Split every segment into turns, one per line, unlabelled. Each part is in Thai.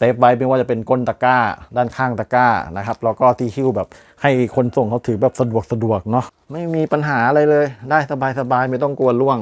เซฟไว้ไม่ว่าจะเป็นก้นตะกร้า ด้านข้างตะกร้านะครับ แล้วก็ที่คิ้วแบบให้คนส่งเขาถือแบบสะดวกสะดวกเนาะไม่มีปัญหาอะไรเลย ได้สบายสบายไม่ต้องกลัวล่วง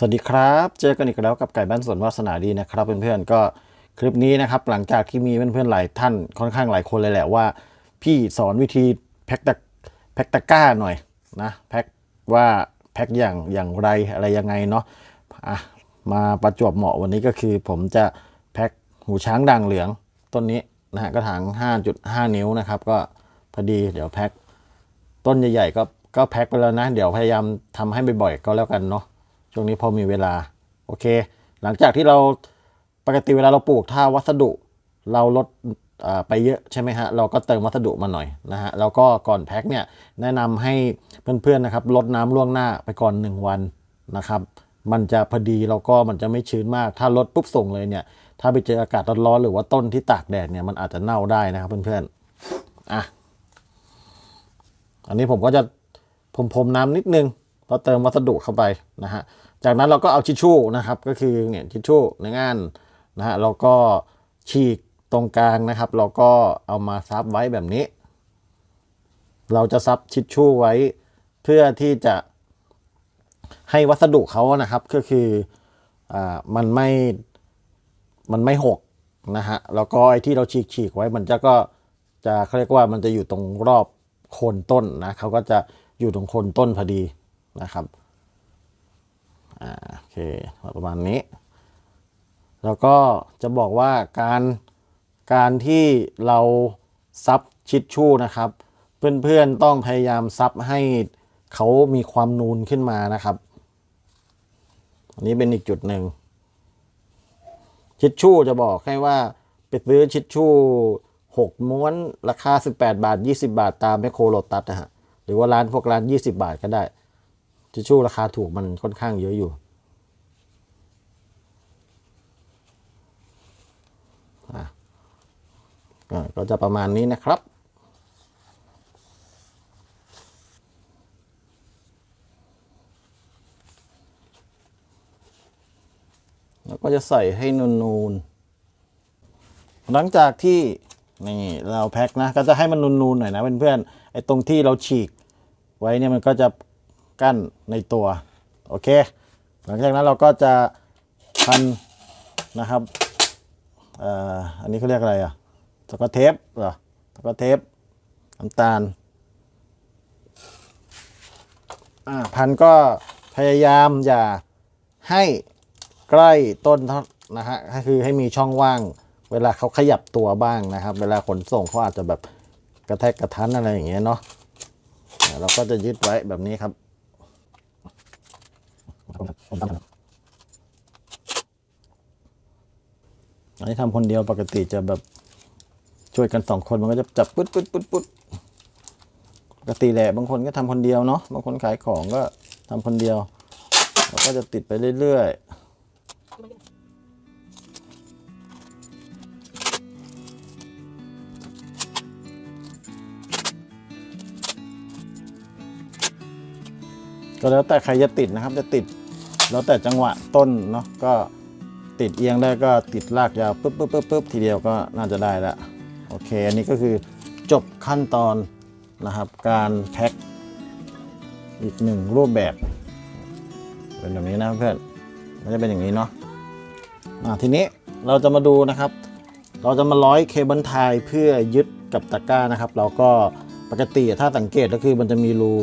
สวัสดีครับ เจอกันอีกแล้วกับไก่บ้านสวนวาสนาดีนะครับเพื่อนๆก็คลิปนี้นะครับหลังจากที่มีเพื่อนๆหลายท่านค่อนข้างหลายคนเลยแหละว่า พี่สอนวิธีแพ็คตะแพ็คตะก้าหน่อยนะแพ็คว่าแพ็คอย่างอย่างไรอะไรยังไงเนาะอะมาประจวบเหมาะวันนี้ก็คือ ผมจะแพ็คหูช้างด่างเหลืองต้นนี้นะฮะกระถาง 5.5 นิ้วนะครับก็พอดีเดี๋ยวแพ็คต้นใหญ่ๆก็ก็แพ็คไปแล้วนะ เดี๋ยวพยายามทำให้บ่อยๆก็แล้วกันเนาะ ช่วงนี้พอมีเวลา โอเค หลังจากที่เราปกติเวลาเราปลูกถ้าวัสดุเราลดไปเยอะใช่ไหมฮะ เราก็เติมวัสดุมาหน่อยนะฮะ แล้วก็ก่อนแพ็คเนี่ยแนะนำให้เพื่อนๆนะครับลดน้ำล่วงหน้าไปก่อน 1 วันนะครับ มันจะพอดีแล้วก็มันจะไม่ชื้นมาก ถ้าลดปุ๊บส่งเลยเนี่ย ถ้าไปเจออากาศร้อนๆหรือว่าต้นที่ตากแดดเนี่ยมันอาจจะเน่าได้นะครับเพื่อนๆ อะ อันนี้ผมก็จะพรมๆน้ำนิดนึง พอเติมวัสดุเข้าไปนะฮะ จากนั้นเราก็เอาทิชชู่นะครับ ก็คือเนี่ยทิชชู่ในงานนะฮะเราก็ฉีกตรงกลางนะครับ เราก็เอามาซับไว้แบบนี้ เราจะซับทิชชู่ไว้เพื่อที่จะให้วัสดุเขานะครับก็คืออ่ามันไม่มันไม่หกนะฮะแล้วก็ไอ้ที่เราฉีกฉีกไว้มันจะก็จะเขาเรียกว่ามันจะอยู่ตรงรอบโคนต้นนะเขาก็จะอยู่ตรงโคนต้นพอดี นะครับอ่าโอเคประมาณนี้ แล้วก็จะบอกว่าการการที่เราซับชิดชู่นะครับ เพื่อนๆต้องพยายามซับให้เขามีความนูนขึ้นมานะครับ อันนี้เป็นอีกจุดหนึ่งชิดชู่จะบอกให้ว่าไปซื้อชิดชู่หกม้วนราคา 18 บาท 20 บาทตามแมคโครโลตัสนะฮะหรือว่าร้านพวกร้าน 20 บาทก็ได้ ทิชชู่ราคาถูกมันค่อนข้างเยอะอยู่อะก็ก็จะประมาณนี้นะครับ แล้วก็จะใส่ให้นูนๆ หลังจากที่นี่เราแพ็คนะ ก็จะให้มันนูนๆหน่อยนะเพื่อนๆ ไอ้ตรงที่เราฉีกไว้เนี่ยมันก็จะ กั้นในตัว โอเค หลังจากนั้นเราก็จะพันนะครับเอ่ออันนี้เขาเรียกอะไรอะสกอตเทปเหรอสกอตเทปน้ำตาลอ่าพันก็พยายามอย่าให้ใกล้ต้นนะฮะก็คือให้มีช่องว่าง เวลาเขาขยับตัวบ้างนะครับ เวลาขนส่งเขาอาจจะแบบกระแทกกระทันอะไรอย่างเงี้ยเนาะเราก็จะยึดไว้แบบนี้ครับ อันนี้ทำคนเดียวปกติจะแบบช่วยกันสองคนมันก็จะจับปึ๊ดปึ๊ดปึ๊ดปึ๊ดปกติแหละบางคนก็ทำคนเดียวเนาะบางคนขายของก็ทำคนเดียวเราก็จะติดไปเรื่อยๆก็แล้วแต่ใครจะติดนะครับจะติด แล้วแต่จังหวะต้นเนาะก็ติดเอียงได้ก็ติดลากยาวปุ๊บปุ๊บปุ๊บปุ๊บทีเดียวก็น่าจะได้ละโอเค อันนี้ก็คือจบขั้นตอนนะครับ การแพ็คอีกหนึ่งรูปแบบ เป็นแบบนี้นะเพื่อนมันจะเป็นอย่างนี้เนาะอ่าทีนี้เราจะมาดูนะครับ เราจะมาร้อยเคเบิลไทยเพื่อยึดกับตะกร้านะครับ เราก็ปกติถ้าสังเกตก็คือมันจะมีรู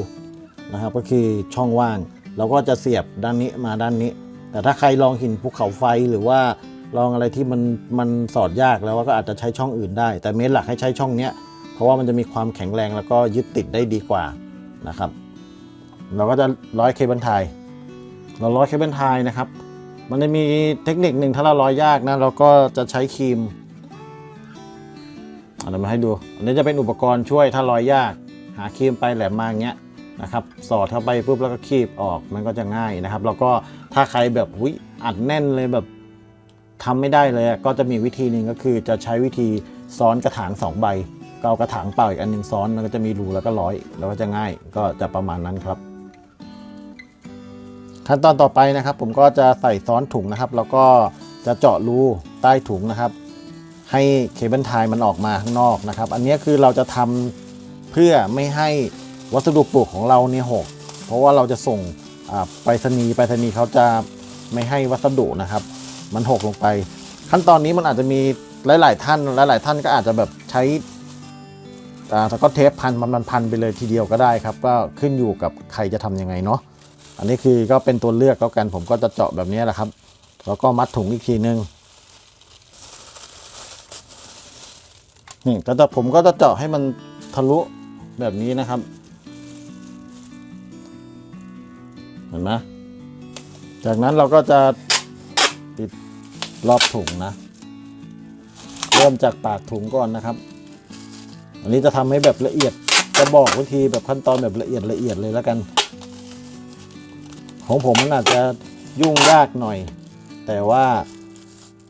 นะครับ ก็คือช่องว่าง เราก็จะเสียบด้านนี้มาด้านนี้ แต่ถ้าใครลองหินภูเขาไฟหรือว่าลองอะไรที่มันมันสอดยากแล้วก็อาจจะใช้ช่องอื่นได้ แต่เมนหลักให้ใช้ช่องเนี้ยเพราะว่ามันจะมีความแข็งแรงแล้วก็ยึดติดได้ดีกว่านะครับ เราก็จะร้อยเคเบิลไทยเราร้อยเคเบิลไทยนะครับ มันจะมีเทคนิคหนึ่งถ้าเราร้อยยากนะเราก็จะใช้ครีมเอาเดี๋ยวมาให้ดู อันนี้จะเป็นอุปกรณ์ช่วยถ้าร้อยยาก หาครีมไปแหลมมาอย่างเงี้ย นะครับสอดเข้าไปปุ๊บแล้วก็คีบออกมันก็จะง่ายนะครับ แล้วก็ถ้าใครแบบหุยอัดแน่นเลยแบบทำไม่ได้เลยก็จะมีวิธีหนึ่งก็คือจะใช้วิธีซ้อนกระถางสองใบก็เอากระถางเปล่าอีกอันหนึ่งซ้อนมันก็จะมีรูแล้วก็ร้อย แล้วก็จะง่ายก็จะประมาณนั้นครับ ขั้นตอนต่อไปนะครับ ผมก็จะใส่ซ้อนถุงนะครับ แล้วก็จะเจาะรูใต้ถุงนะครับ ให้เคเบิลไทยมันออกมาข้างนอกนะครับ อันนี้คือเราจะทำเพื่อไม่ให้ วัสดุปลูกของเราเนี่ยหกเพราะว่าเราจะส่งไปรษณีย์ไปรษณีย์เขาจะไม่ให้วัสดุนะครับ มันหกลงไป ขั้นตอนนี้มันอาจจะมีหลาย ๆ ท่านหลาย ๆ ท่านก็อาจจะแบบใช้อ่าสกอตเทปพันมันพันไปเลยทีเดียวก็ได้ครับ ก็ขึ้นอยู่กับใครจะทำยังไงเนาะอันนี้คือก็เป็นตัวเลือกแล้วกันผมก็จะเจาะแบบนี้แหละครับ แล้วก็มัดถุงอีกทีนึงนี่แต่แต่ผมก็จะเจาะให้มันทะลุแบบนี้นะครับ เห็นไหมจากนั้นเราก็จะปิดรอบถุงนะ เริ่มจากปากถุงก่อนนะครับ อันนี้จะทำให้แบบละเอียดจะบอกวิธีแบบขั้นตอนแบบละเอียดละเอียดเลยแล้วกัน ของผมมันอาจจะยุ่งยากหน่อย แต่ว่า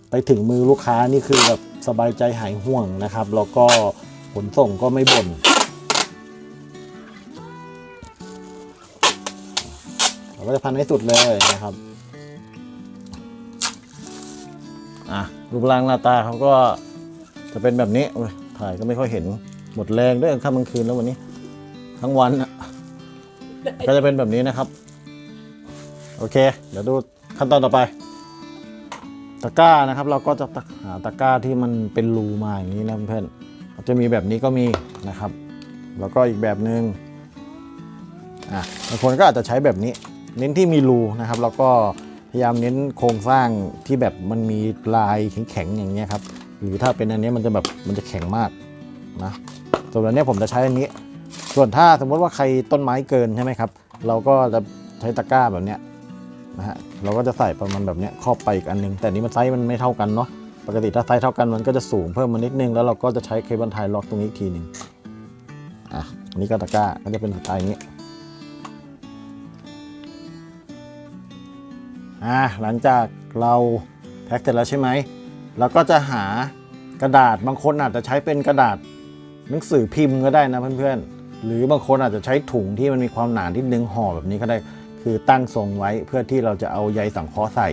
ไปถึงมือลูกค้านี่คือแบบสบายใจหายห่วงนะครับ แล้วก็ขนส่งก็ไม่บ่น ก็จะพันให้สุดเลยนะครับอะรูปร่างหน้าตาเขาก็จะเป็นแบบนี้โอ้ยถ่ายก็ไม่ค่อยเห็นหมดแรงด้วยค่ำกลางคืนแล้ววันนี้ ทั้งวันอะก็จะเป็นแบบนี้นะครับ โอเค เดี๋ยวดูขั้นตอนต่อไป ตะกร้านะครับ เราก็จะหาตะกร้าที่มันเป็นรูมาอย่างนี้นะเพื่อนจะมีแบบนี้ก็มีนะครับ แล้วก็อีกแบบหนึ่งอะบางคนก็อาจจะใช้แบบนี้ เน้นที่มีรูนะครับ แล้วก็พยายามเน้นโครงสร้างที่แบบมันมีลายแข็งๆอย่างเงี้ยครับ หรือถ้าเป็นอันนี้มันจะแบบมันจะแข็งมากนะส่วนอันนี้ผมจะใช้อันนี้ ส่วนถ้าสมมติว่าใครต้นไม้เกินใช่ไหมครับ เราก็จะใช้ตะกร้าแบบเนี้ยนะฮะ เราก็จะใส่ประมาณแบบเนี้ยครอบไปอีกอันหนึง แต่นี้มันไซส์มันไม่เท่ากันเนาะ ปกติถ้าไซส์เท่ากันมันก็จะสูงเพิ่มมานิดนึง แล้วเราก็จะใช้เคเบิลไทยล็อกตรงนี้อีกทีหนึ่งอะอันนี้ก็ตะกร้าก็จะเป็นสไตล์นี้ อะหลังจากเราแพ็คเสร็จแล้วใช่ไหมเราก็จะหากระดาษบางคนอาจจะใช้เป็นกระดาษหนังสือพิมพ์ก็ได้นะเพื่อนๆ หรือบางคนอาจจะใช้ถุงที่มันมีความหนาที่นึงห่อแบบนี้ก็ได้ คือตั้งทรงไว้เพื่อที่เราจะเอาใยสังเคราะห์ใส่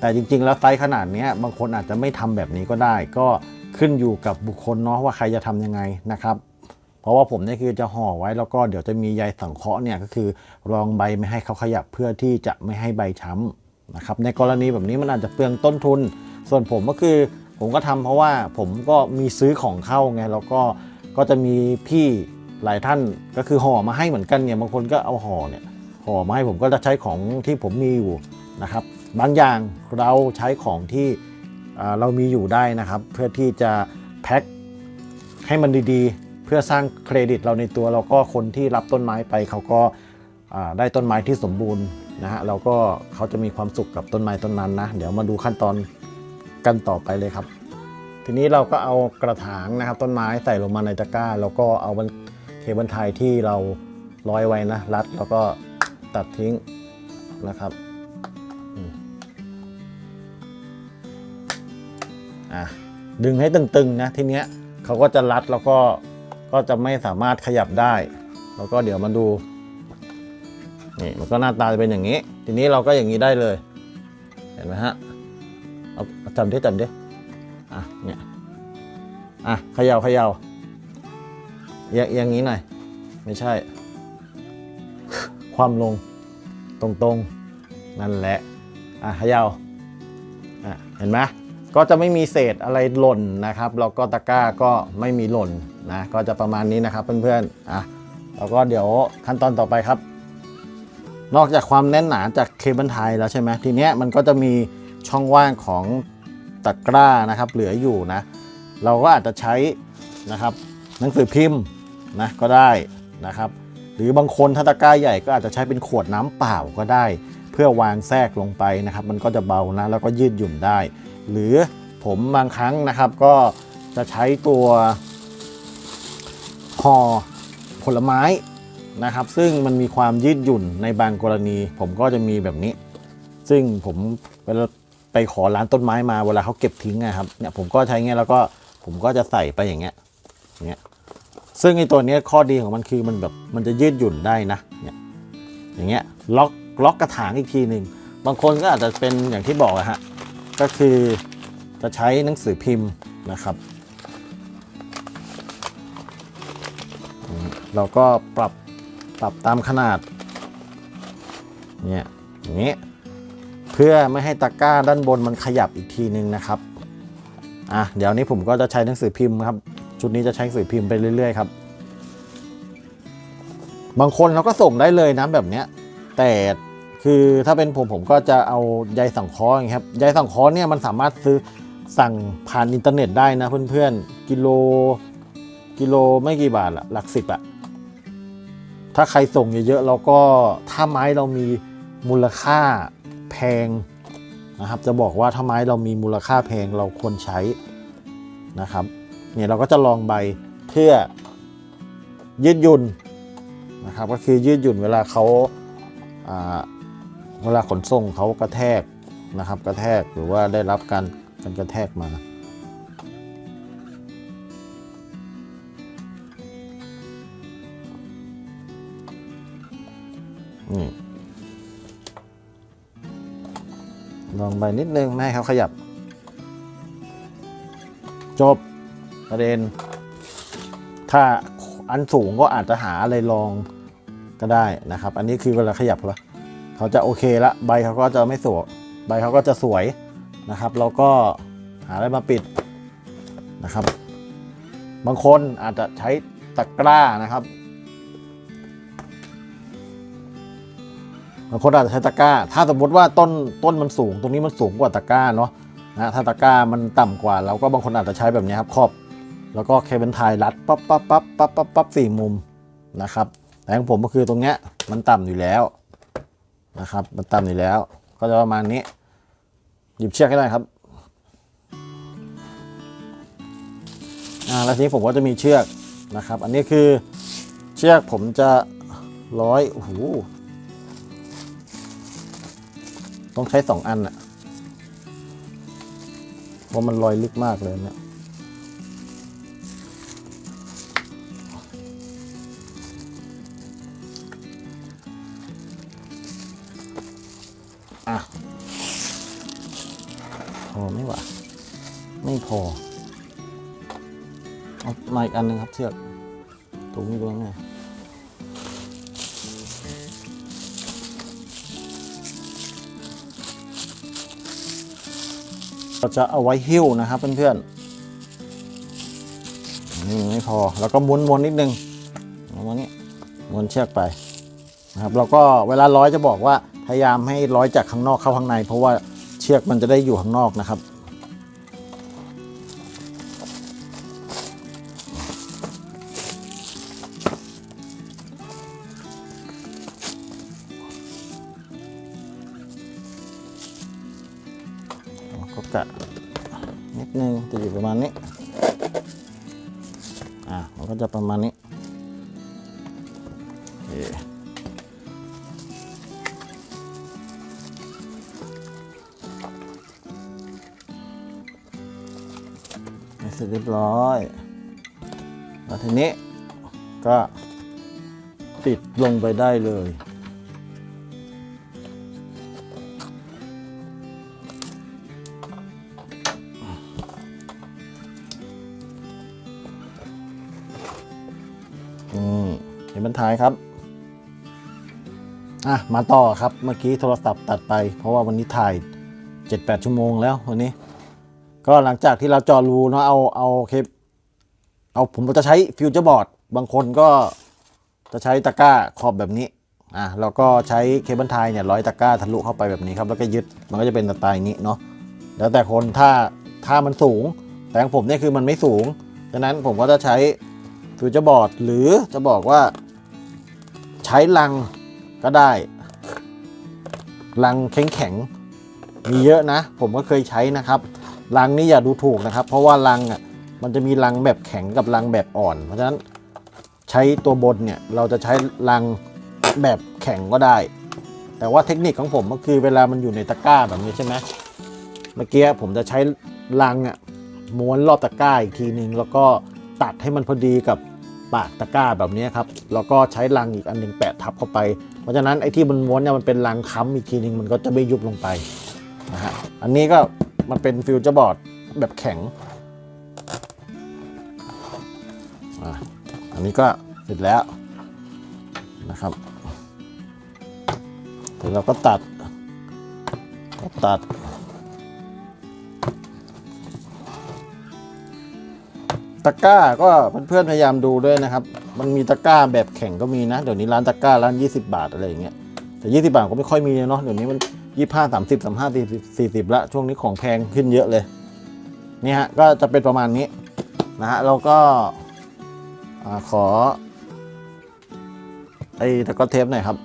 แต่จริง ๆ แล้วไซส์ขนาดนี้บางคนอาจจะไม่ทำแบบนี้ก็ได้ ก็ขึ้นอยู่กับบุคคลเนาะว่าใครจะทำยังไงนะครับ เพราะว่าผมเนี่ยคือจะห่อไว้แล้วก็เดี๋ยวจะมีใยสังเคราะห์เนี่ยก็คือรองใบไม่ให้เขาขยับเพื่อที่จะไม่ให้ใบช้ำ นะครับในกรณีแบบนี้มันอาจจะเปลืองต้นทุน ส่วนผมก็คือผมก็ทำเพราะว่าผมก็มีซื้อของเข้าไงแล้วก็ก็จะมีพี่หลายท่านก็คือห่อมาให้เหมือนกันเนี่ยบางคนก็เอาห่อเนี่ยห่อมาให้ผมก็จะใช้ของที่ผมมีอยู่นะครับบางอย่างเราใช้ของที่เรามีอยู่ได้นะครับ เพื่อที่จะแพ็คให้มันดีๆ เพื่อสร้างเครดิตเราในตัว แล้วก็คนที่รับต้นไม้ไปเขาก็ได้ต้นไม้ที่สมบูรณ์ นะฮะแล้วก็เขาจะมีความสุขกับต้นไม้ต้นนั้นนะ เดี๋ยวมาดูขั้นตอนกันต่อไปเลยครับ ทีนี้เราก็เอากระถางนะครับ ต้นไม้ใส่ลงมาในตะกร้า แล้วก็เอาเคเบิลไทยที่เราร้อยไว้นะรัดแล้วก็ตัดทิ้งนะครับอะดึงให้ตึงๆนะทีเนี้ยเขาก็จะรัดแล้วก็ก็จะไม่สามารถขยับได้ แล้วก็เดี๋ยวมาดู นี่มันก็หน้าตาจะเป็นอย่างนี้ ทีนี้เราก็อย่างนี้ได้เลย เห็นไหมฮะเอาจับดิจับดิอะเนี่ยอะเขย่าเขย่าเอียงเอียงงี้หน่อยไม่ใช่ ความลงตรงตรงนั่นแหละอะเขยาวอะเห็นไหมก็จะไม่มีเศษอะไรหล่นนะครับแล้วก็ตะกร้าก็ไม่มีหล่นนะก็จะประมาณนี้นะครับเพื่อนๆอะแล้วก็เดี๋ยวขั้นตอนต่อไปครับ นอกจากความแน่นหนาจากเคเบิลไทยแล้วใช่ไหมทีเนี้ยมันก็จะมีช่องว่างของตะกร้านะครับ เหลืออยู่นะ เราก็อาจจะใช้นะครับหนังสือพิมพ์นะก็ได้นะครับ หรือบางคนถ้าตะกร้าใหญ่ก็อาจจะใช้เป็นขวดน้ำเปล่าก็ได้ เพื่อวางแทรกลงไปนะครับ มันก็จะเบานะแล้วก็ยืดหยุ่นได้ หรือผมบางครั้งนะครับก็จะใช้ตัวห่อผลไม้ นะครับ ซึ่งมันมีความยืดหยุ่นในบางกรณี ผมก็จะมีแบบนี้ ซึ่งผมเวลาไปขอร้านต้นไม้มาเวลาเขาเก็บทิ้งนะครับเนี่ยผมก็ใช้เงี้ยแล้วก็ผมก็จะใส่ไปอย่างเงี้ยอย่างเงี้ยซึ่งไอตัวเนี้ยข้อดีของมันคือมันแบบมันจะยืดหยุ่นได้นะเนี่ยอย่างเงี้ยล็อกล็อกกระถางอีกทีหนึ่งบางคนก็อาจจะเป็นอย่างที่บอกอะฮะก็คือจะใช้หนังสือพิมพ์นะครับ เราก็ปรับ ปรับตามขนาดเนี่ยอย่างนี้เพื่อไม่ให้ตะกร้าด้านบนมันขยับอีกทีนึงนะครับอะเดี๋ยวนี้ผมก็จะใช้หนังสือพิมพ์ครับ ชุดนี้จะใช้หนังสือพิมพ์ไปเรื่อยๆครับ บางคนเราก็ส่งได้เลยนะแบบเนี้ยแต่คือถ้าเป็นผมผมก็จะเอาใยสังเคราะห์ครับใยสังเคราะห์เนี่ยมันสามารถซื้อสั่งผ่านอินเทอร์เน็ตได้นะเพื่อนๆกิโลกิโลไม่กี่บาทอะหลักสิบอะ ถ้าใครส่งเยอะๆแล้วก็ถ้าไม้เรามีมูลค่าแพงนะครับ จะบอกว่าถ้าไม้เรามีมูลค่าแพงเราควรใช้นะครับเนี่ยเราก็จะลองใบเพื่อยืดหยุ่นนะครับ ก็คือยืดหยุ่นเวลาเขาอ่าเวลาขนส่งเขากระแทกนะครับ กระแทกหรือว่าได้รับการการกระแทกมา นี่ลองไปนิดนึงไม่ให้เขาขยับ จบประเด็น ถ้าอันสูงก็อาจจะหาอะไรรองก็ได้นะครับ อันนี้คือเวลาขยับแล้วเขาจะโอเคละใบเขาก็จะไม่สวยใบเขาก็จะสวยนะครับเราก็หาอะไรมาปิดนะครับ บางคนอาจจะใช้ตะกร้านะครับ บางคนอาจจะใช้ตะกร้า ถ้าสมมติว่าต้นต้นมันสูง ตรงนี้มันสูงกว่าตะกร้าเนาะนะถ้าตะกร้ามันต่ำกว่าเราก็บางคนอาจจะใช้แบบนี้ครับครอบ แล้วก็เคเบิลไทยรัดปั๊บปั๊บปั๊บปั๊บปั๊บปั๊บสี่มุมนะครับ แต่ของผมก็คือตรงเนี้ยมันต่ำอยู่แล้วนะครับ มันต่ำอยู่แล้ว ก็จะประมาณนี้ หยิบเชือกให้ได้ครับอ่าแล้วทีนี้ผมก็จะมีเชือกนะครับ อันนี้คือเชือกผมจะร้อยโอ้โห ต้องใช้สองอันอะเพราะมันลอยลึกมากเลยเนี่ยอะพอไม่หวะไม่พอ เอามาอีกอันหนึงครับเชือกตรงนี้ด้วยไง เราจะเอาไว้หิ้วนะครับเพื่อนๆนี่ไม่พอแล้วก็ม้วนๆนิดนึงเอามานี้ม้วนเชือกไปนะครับแล้วก็เวลาร้อยจะบอกว่าพยายามให้ร้อยจากข้างนอกเข้าข้างใน เพราะว่าเชือกมันจะได้อยู่ข้างนอกนะครับ ก็กะนิดนึงจะอยู่ประมาณนี้ อะมันก็จะประมาณนี้เสร็จเรียบร้อย แล้วทีนี้ก็ติดลงไปได้เลย บรรทายครับอะมาต่อครับเมื่อกี้โทรศัพท์ตัดไป เพราะว่าวันนี้ถ่าย 7-8 ชั่วโมงแล้ววันนี้ ก็หลังจากที่เราเจอรูเนาะเอาเอาเคปเอาผมจะใช้ฟิวเจอร์บอร์ดบางคนก็จะใช้ตะกร้าขอบแบบนี้อะแล้วก็ใช้เคเบิลไทยเนี่ยร้อยตะกร้าทะลุเข้าไปแบบนี้ครับ แล้วก็ยึดมันก็จะเป็นสไตล์นี้เนาะแล้วแต่คนถ้าถ้ามันสูง แต่ของผมเนี่ยคือมันไม่สูง ฉะนั้นผมก็จะใช้ฟิวเจอร์บอร์ดหรือจะบอกว่า ใช้ลังก็ได้ลังแข็งแข็งๆมีเยอะนะ ผมก็เคยใช้นะครับลังนี่อย่าดูถูกนะครับ เพราะว่าลังอะมันจะมีลังแบบแข็งกับลังแบบอ่อน เพราะฉะนั้นใช้ตัวบนเนี่ยเราจะใช้ลังแบบแข็งก็ได้ แต่ว่าเทคนิคของผมก็คือเวลามันอยู่ในตะกร้าแบบนี้ใช่ไหมเมื่อกี้ผมจะใช้ลังอะม้วนรอบตะกร้าอีกทีนึงแล้วก็ตัดให้มันพอดีกับ ปากตะกร้าแบบนี้ครับแล้วก็ใช้ลังอีกอันหนึงแปะทับเข้าไป เพราะฉะนั้นไอ้ที่มันม้วนเนี่ยมันเป็นลังค้ำอีกทีนึงมันก็จะไม่ยุบลงไปนะฮะอันนี้ก็มันเป็นฟิวเจอร์บอร์ดแบบแข็งอะอันนี้ก็เสร็จแล้วนะครับเสร็จเราก็ตัดก็ตัด ตะกร้าก็เพื่อนๆพยายามดูด้วยนะครับ มันมีตะกร้าแบบแข็งก็มีนะ เดี๋ยวนี้ร้านตะกร้าร้าน 20 บาทอะไรอย่างเงี้ย แต่ 20 บาทก็ไม่ค่อยมีเนาะ เดี๋ยวนี้มัน 25 30 35 40 40ละ ช่วงนี้ของแพงขึ้นเยอะเลย นี่ฮะ ก็จะเป็นประมาณนี้นะฮะ เราก็ขอไอ้ตะกร้อเทปหน่อยครับ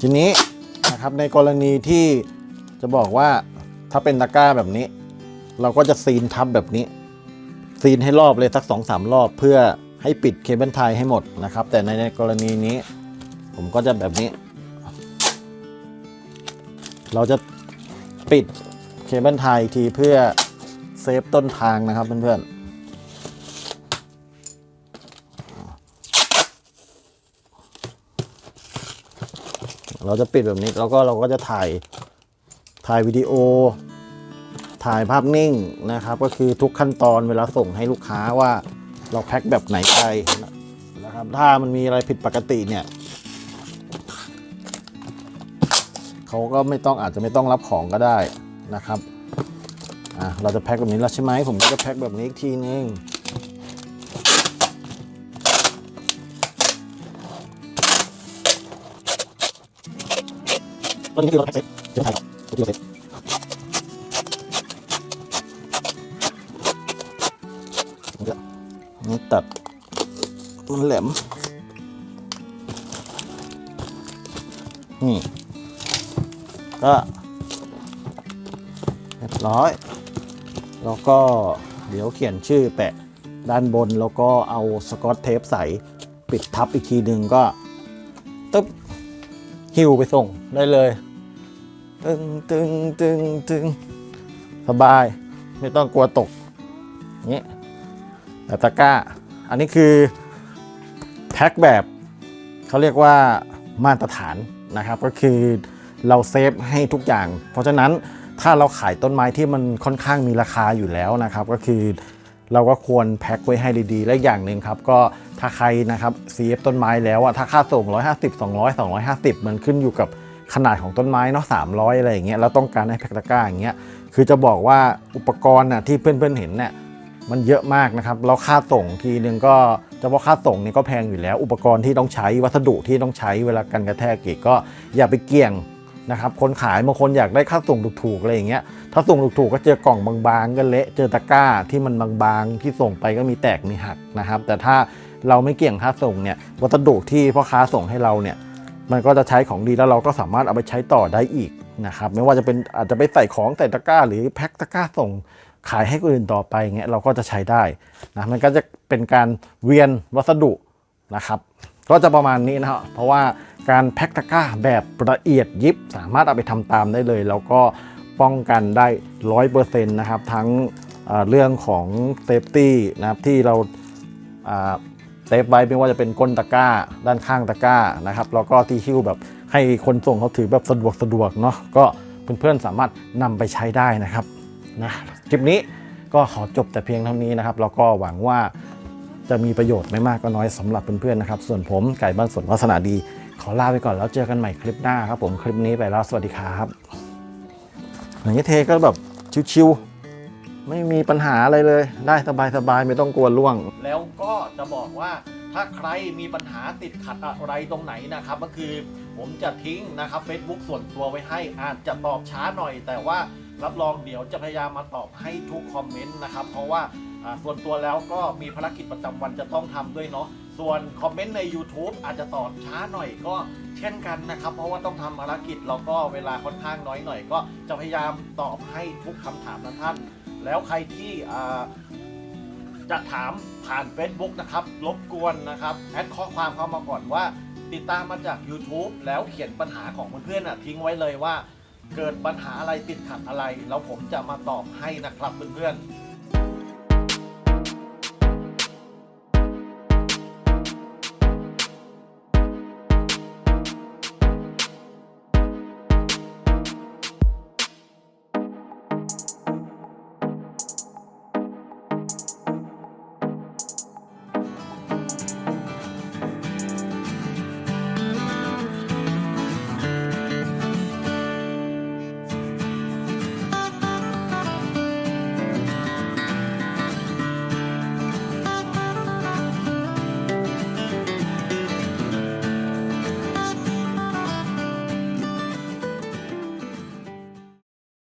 ทีนี้นะครับในกรณีที่ จะบอกว่าถ้าเป็นตะกร้าแบบนี้ เราก็จะซีนทับแบบนี้ ซีนให้รอบเลยสักสองสามรอบเพื่อให้ปิดเคเบิลไทยให้หมดนะครับ แต่ในกรณีนี้ ผมก็จะแบบนี้ เราจะปิดเคเบิลไทยทีเพื่อเซฟต้นทางนะครับเพื่อนๆเราจะปิดแบบนี้แล้วก็เราก็จะถ่าย ถ่ายวิดีโอ ถ่ายภาพนิ่งนะครับ ก็คือทุกขั้นตอนเวลาส่งให้ลูกค้าว่าเราแพ็คแบบไหนไปนะครับ ถ้ามันมีอะไรผิดปกติเนี่ยเขาก็ไม่ต้องอาจจะไม่ต้องรับของก็ได้นะครับอะเราจะแพ็คแบบนี้แล้วใช่ไหมผมก็จะแพ็คแบบนี้อีกทีนึงตัวนี้คือเราแพ็คเสร็จจะถ่าย ต่อตัวที่เราเสร็จนี่ตัด มันแหลม นี่ ก็เรียบร้อย แล้วก็เดี๋ยวเขียนชื่อแปะด้านบนแล้วก็เอาสกอตเทปใส ปิดทับอีกทีหนึ่งก็ตึ๊บหิวไปส่งได้เลย ตึงตึงตึงตึงสบายไม่ต้องกลัวตกนี้แต่ตะกร้า อันนี้คือแพ็คแบบเขาเรียกว่ามาตรฐานนะครับ ก็คือเราเซฟให้ทุกอย่าง เพราะฉะนั้นถ้าเราขายต้นไม้ที่มันค่อนข้างมีราคาอยู่แล้วนะครับ ก็คือเราก็ควรแพ็คไว้ให้ดีๆ และอย่างหนึ่งครับ ก็ถ้าใครนะครับ CF ต้นไม้แล้วอะถ้าค่าส่ง 150 200 250 มันขึ้นอยู่กับ ขนาดของต้นไม้เนาะ300อยอะไรอย่างเงี้ยเราต้องการให้แพ็คตะกร้าอย่างเงี้ยคือจะบอกว่าอุปกรณ์น่ะที่เพื่อนๆเห็นเนี่ยมันเยอะมากนะครับแล้วค่าส่งทีนึงก็เฉพาะค่าส่งนี่ก็แพงอยู่แล้ว อุปกรณ์ที่ต้องใช้วัสดุที่ต้องใช้เวลากันกระแทกอีกก็อย่าไปเกี่ยงนะครับคนขายบางคนอยากได้ค่าส่งถูกๆอะไรอย่างเงี้ยถ้าส่งถูกๆก็เจอกล่องบางๆก็เละเจอตะกร้าที่มันบางๆ ที่ส่งไปก็มีแตกมีหักนะครับ แต่ถ้าเราไม่เกี่ยงค่าส่งเนี่ยวัสดุที่พ่อค้าส่งให้เราเนี่ย มันก็จะใช้ของดีแล้วเราก็สามารถเอาไปใช้ต่อได้อีกนะครับไม่ว่าจะเป็นอาจจะไปใส่ของใส่ตะกร้า หรือแพ็คตะกร้าส่งขายให้คนอื่นต่อไปเงี้ยเราก็จะใช้ได้นะมันก็จะเป็นการเวียนวัสดุนะครับก็จะประมาณนี้นะครับเพราะว่าการแพ็คตะกร้าแบบละเอียดยิบสามารถเอาไปทำตามได้เลย แล้วก็ป้องกันได้ร้อยเปอร์เซ็นต์นะครับทั้งเรื่องของเซฟตี้นะครับที่เรา เซฟไว้ไม่ว่าจะเป็นก้นตะกร้า ด้านข้างตะกร้านะครับแล้วก็ที่หิ้วแบบให้คนส่งเขาถือแบบสะดวกสะดวกเนาะก็เพื่อนๆสามารถนำไปใช้ได้นะครับนะคลิปนี้ก็ขอจบแต่เพียงเท่านี้นะครับแล้วก็หวังว่าจะมีประโยชน์ไม่มากก็น้อยสำหรับเพื่อนๆนะครับส่วนผมไก่บ้านสวนวาสนาดี ขอลาไปก่อนแล้วเจอกันใหม่คลิปหน้าครับผมคลิปนี้ไปแล้วสวัสดีครับอย่างนี้เทก็แบบชิวๆ ไม่มีปัญหาอะไรเลย ได้สบายๆไม่ต้องกลัวล่วง แล้วก็จะบอกว่าถ้าใครมีปัญหาติดขัดอะไรตรงไหนนะครับ ก็คือผมจะทิ้งนะครับ Facebook ส่วนตัวไว้ให้อาจจะตอบช้าหน่อย แต่ว่ารับรองเดี๋ยวจะพยายามมาตอบให้ทุกคอมเมนต์นะครับ เพราะว่าอ่าส่วนตัวแล้วก็มีภารกิจประจำวันจะต้องทำด้วยเนาะส่วนคอมเมนต์ใน YouTube อาจจะตอบช้าหน่อยก็เช่นกันนะครับ เพราะว่าต้องทำภารกิจแล้วก็เวลาค่อนข้างน้อยหน่อย ก็จะพยายามตอบให้ทุกคำถามนะท่าน แล้วใครที่จะถามผ่าน Facebook นะครับรบกวนนะครับแอดข้อความเข้ามาก่อนว่า ติดตามมาจาก YouTube แล้วเขียนปัญหาของเพื่อนๆนะทิ้งไว้เลยว่า เกิดปัญหาอะไรติดขัดอะไร แล้วผมจะมาตอบให้นะครับเพื่อนๆ